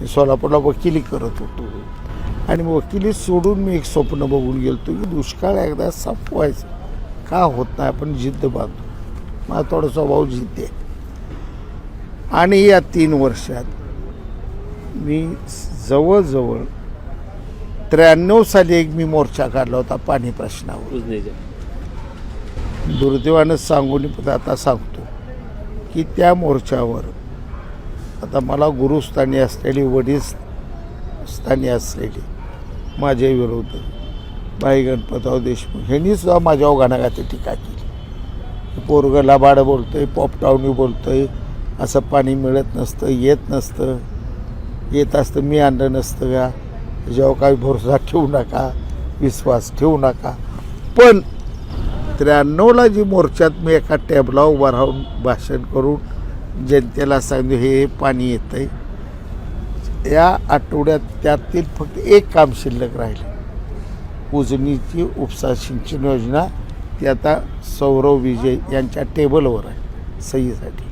मी सोलापूरला वकिली करत होतो. आणि वकिली सोडून मी एक स्वप्न बघून गेलतो की दुष्काळ एकदा संपवायचं. का होत नाही? आपण जिद्द बांधतो. माझा थोडा स्वभाव जिद्द आहे. आणि या तीन वर्षात मी जवळजवळ त्र्याण्णव साली एक मी मोर्चा काढला होता पाणी प्रश्नावर. दुर्दैवानं सांगून आता सांगतो की त्या मोर्चावर आता मला गुरुस्थानी असलेली वडील स्थानी असलेली माझे विरोध बाई गणपतराव देशमुख ह्यांनी सुद्धा माझ्यावर घणाघाती टीका केली. पोरगं लाबाड आहे पॉपटावणी आहे असं पाणी मिळत नसतं येत नसतं. येत असतं मी आणलं नसतं का? त्याच्यावर काही भरोसा ठेवू नका विश्वास ठेवू नका. पण त्र्याण्णवला जी मोर्चात मी एका टॅबला उभा राहून भाषण करून जनतेला सांगू हे हे पाणी येतं आहे या आठवड्यात त्यातील फक्त एक काम शिल्लक राहिलं. उजनीची उपसा सिंचन योजना ती आता सौरव विजय यांच्या टेबलवर आहे सहीसाठी.